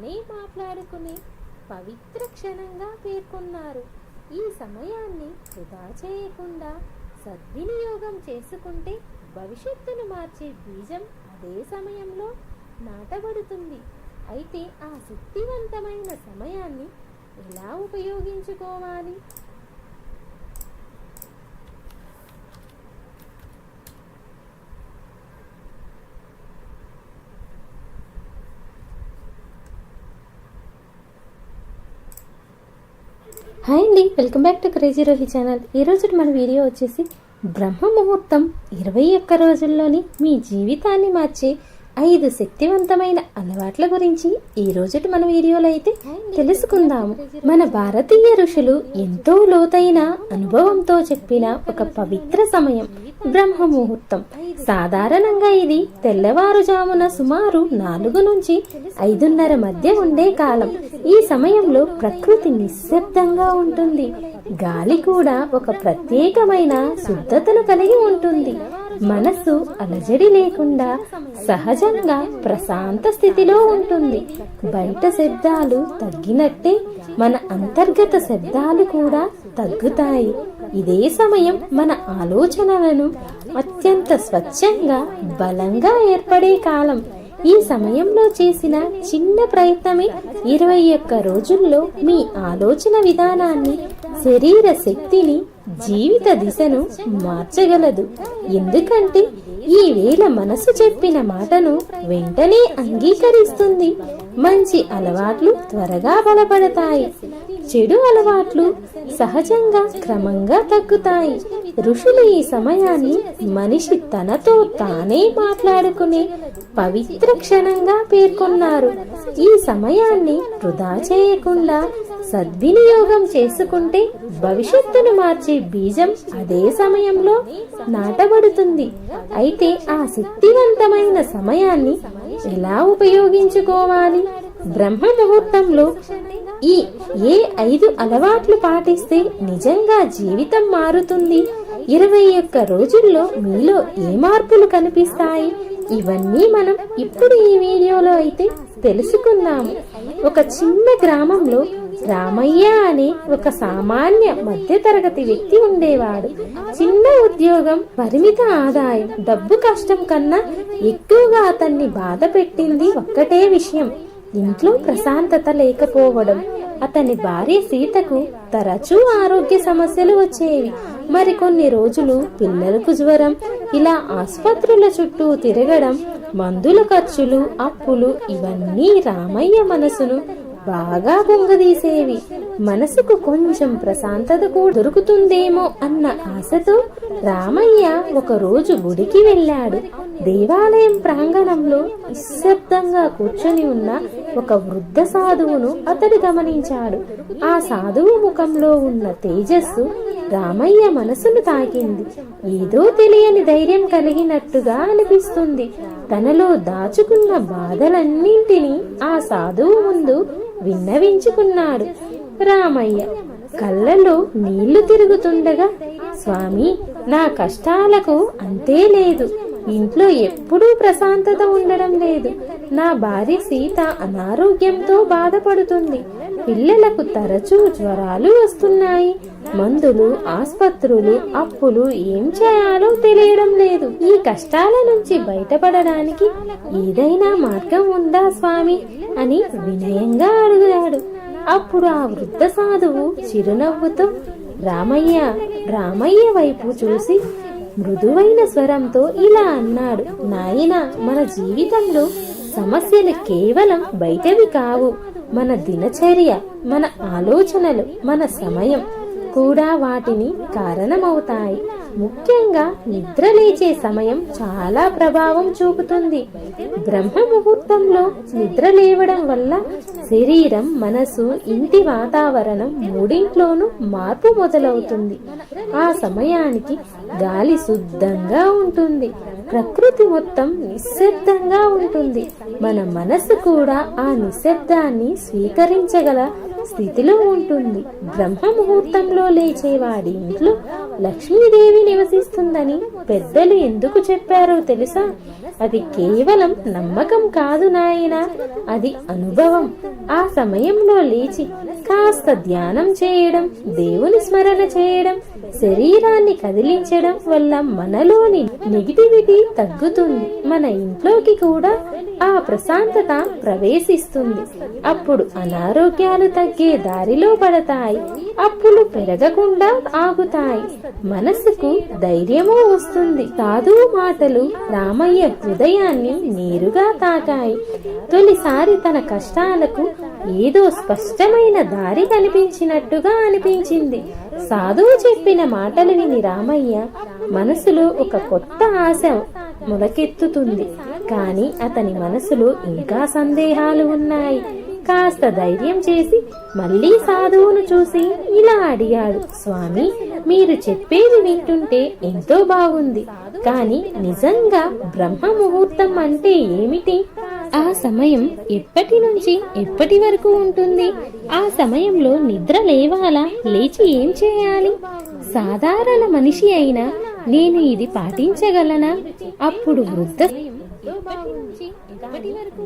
తానే మాట్లాడుకునే పవిత్ర క్షణంగా పేర్కొన్నారు. ఈ సమయాన్ని వృధా చేయకుండా సద్వినియోగం చేసుకుంటే భవిష్యత్తును మార్చే బీజం అదే సమయంలో నాటబడుతుంది. అయితే ఆ శక్తివంతమైన సమయాన్ని ఎలా ఉపయోగించుకోవాలి? హాయ్ అండి welcome back to crazy Rohi channel. ఈరోజు మన వీడియో వచ్చేసి బ్రహ్మ ముహూర్తం ఇరవై ఒక్క రోజుల్లోని మీ జీవితాన్ని మార్చే ఐదు శక్తివంతమైన అలవాట్ల గురించి ఈ రోజుటి మన వీడియోలో అయితే తెలుసుకుందాము మన భారతీయ ఋషులు ఎంతో లోతైన అనుభవంతో చెప్పిన ఒక పవిత్ర సమయం బ్రహ్మ ముహూర్తం సాధారణంగా ఇది తెల్లవారుజామున సుమారు నాలుగు నుంచి ఐదున్నర మధ్య ఉండే కాలం. ఈ సమయంలో ప్రకృతి నిశ్శబ్దంగా ఉంటుంది. గాలి కూడా ఒక ప్రత్యేకమైన శుద్ధతను కలిగి ఉంటుంది. మనసు అలజడి లేకుండా సహజంగా ప్రశాంత స్థితిలో ఉంటుంది. బయట శబ్దాలు తగ్గినట్టే మన అంతర్గత శబ్దాలు కూడా తగ్గుతాయి. ఇదే సమయం మన ఆలోచనలను అత్యంత స్వచ్ఛంగా బలంగా ఏర్పడే కాలం. ఈ సమయంలో చేసిన చిన్న ప్రయత్నమే ఇరవై ఒక్క రోజుల్లో మీ ఆలోచన విధానాన్ని శరీర శక్తిని జీవిత దిశను మార్చగలదు. ఎందుకంటే ఈవేళ మనసు చెప్పిన మాటను వెంటనే అంగీకరిస్తుంది. మంచి అలవాట్లు త్వరగా బలపడతాయి. చెడు అలవాట్లు సహజంగా క్రమంగా తగ్గుతాయి. ఋషులు ఈ సమయాన్ని మనిషి తనతో తానే మాట్లాడుకునే పవిత్ర క్షణంగా పేర్కొన్నారు. ఈ సమయాన్ని వృధా చేయకుండా సద్వినియోగం చేసుకుంటే భవిష్యత్తును మార్చే బీజం అదే సమయంలో నాటబడుతుంది. అయితే ఆ శక్తివంతమైన సమయాన్ని ఎలా ఉపయోగించుకోవాలి? బ్రహ్మ ముహూర్తంలో ఈ ఏ ఐదు అలవాట్లు పాటిస్తే నిజంగా జీవితం మారుతుంది? ఇరవై ఒక్క రోజుల్లో మీలో ఏ మార్పులు కనిపిస్తాయి? ఇవన్నీ మనం ఇప్పుడు ఈ వీడియోలో అయితే తెలుసుకుందాము ఒక చిన్న గ్రామంలో రామయ్య అనే ఒక సామాన్య మధ్యతరగతి వ్యక్తి ఉండేవాడు. చిన్న ఉద్యోగం పరిమిత ఆదాయం డబ్బు కష్టం కన్నా ఎక్కువగా అతన్ని బాధ పెట్టింది ఒక్కటే విషయం ఇంట్లో ప్రశాంతత లేకపోవడం. అతని భార్య సీతకు తరచూ ఆరోగ్య సమస్యలు వచ్చేవి. మరికొన్ని రోజులు పిల్లలకు జ్వరం ఇలా ఆసుపత్రుల చుట్టూ తిరగడం మందుల ఖర్చులు అప్పులు ఇవన్నీ రామయ్య మనసును బాగా పొంగదీసేవి. మనసుకు కొంచెం ప్రశాంతత కూడా దొరుకుతుందేమో అన్న ఆశతో రామయ్య ఒకరోజు గుడికి వెళ్ళాడు. దేవాలయం ప్రాంగణంలో నిశ్శబ్దంగా కూర్చొని ఉన్న ఒక వృద్ధ సాధువును అతడు గమనించాడు. ఆ సాధువు ముఖంలో ఉన్న తేజస్సు రామయ్య మనసును తాకింది. ఏదో తెలియని ధైర్యం కలిగినట్టుగా అనిపిస్తుంది. తనలో దాచుకున్న బాధలన్నింటినీ ఆ సాధువు ముందు విన్నవించుకున్నాడు. రామయ్య కళ్ళలో నీళ్ళు తిరుగుతుండగా స్వామి నా కష్టాలకు అంతే లేదు. ఇంట్లో ఎప్పుడూ ప్రశాంతత ఉండడం లేదు. నా భార్య సీత అనారోగ్యంతో బాధపడుతుంది. పిల్లలకు తరచూ జ్వరాలు వస్తున్నాయి. మందులు ఆసుపత్రులు అప్పులు ఏం చేయాలో తెలియడం లేదు. ఈ కష్టాల నుంచి బయటపడడానికి ఏదైనా మార్గం ఉందా స్వామి? అని వినయంగా అడిగాడు. అప్పుడు ఆ వృద్ధ సాధువు చిరునవ్వుతో రామయ్య రామయ్య వైపు చూసి మృదువైన స్వరంతో ఇలా అన్నాడు. నాయన మన జీవితంలో సమస్యలు కేవలం బయటవి కావు. మన దినచర్య మన ఆలోచనలు మన సమయం కూడా వాటిని కారణమవుతాయి. ముఖ్యంగా నిద్ర లేచే సమయం చాలా ప్రభావం చూపుతుంది. బ్రహ్మ ముహూర్తంలో నిద్ర లేవడం వల్ల శరీరం మనసు ఇంటి వాతావరణం మూడింట్లోనూ మార్పు మొదలవుతుంది. ఆ సమయానికి గాలి శుద్ధంగా ఉంటుంది. ప్రకృతి మొత్తం నిశ్శబ్దంగా ఉంటుంది. మన మనసు కూడా ఆ నిశ్శబ్దాన్ని స్వీకరించగల స్థితిలో ఉంటుంది. బ్రహ్మ ముహూర్తంలో లేచే వాడి ఇంట్లో లక్ష్మీదేవి నివసిస్తుందని పెద్దలు ఎందుకు చెప్పారో తెలుసా? అది కేవలం నమ్మకం కాదు నాయన. అది అనుభవం. ఆ సమయంలో లేచి కాస్త ధ్యానం చేయడం దేవుని స్మరణ చేయడం శరీరాన్ని కదిలించడం వల్ల మనలోని నెగిటివిటీ తగ్గుతుంది. మన ఇంట్లోకి కూడా ఆ ప్రశాంతత ప్రవేశిస్తుంది. అప్పుడు అనారోగ్యాలు తగ్గే దారిలో పడతాయి. అప్పులు పెరగకుండా ఆగుతాయి. మనసుకు ధైర్యము వస్తుంది. సాధువు మాటలు రామయ్య హృదయాన్ని నేరుగా తాకాయి. తొలిసారి తన కష్టాలకు ఏదో స్పష్టమైన దారి కనిపించినట్టుగా అనిపించింది. సాధువు చెప్పిన మాటలు విని రామయ్య మనసులో ఒక కొత్త ఆశ మొలకెత్తుతుంది. కాని అతని మనసులో ఇంకా సందేహాలు ఉన్నాయి. కాస్త ధైర్యం చేసి మళ్ళీ సాధువును చూసి ఇలా అడిగాడు. స్వామి మీరు చెప్పేది వింటుంటే ఎంతో బాగుంది. కాని నిజంగా బ్రహ్మ ముహూర్తం అంటే ఏమిటి? ఆ సమయం ఎప్పటి నుంచి ఎప్పటి వరకు ఉంటుంది? ఆ సమయంలో నిద్ర లేవాలా? లేచి ఏం చేయాలి? సాధారణ మనిషి అయినా నేను ఇది పాటించగలనా? అప్పుడు వృద్ధ ఎప్పటి నుంచి ఎప్పటి వరకు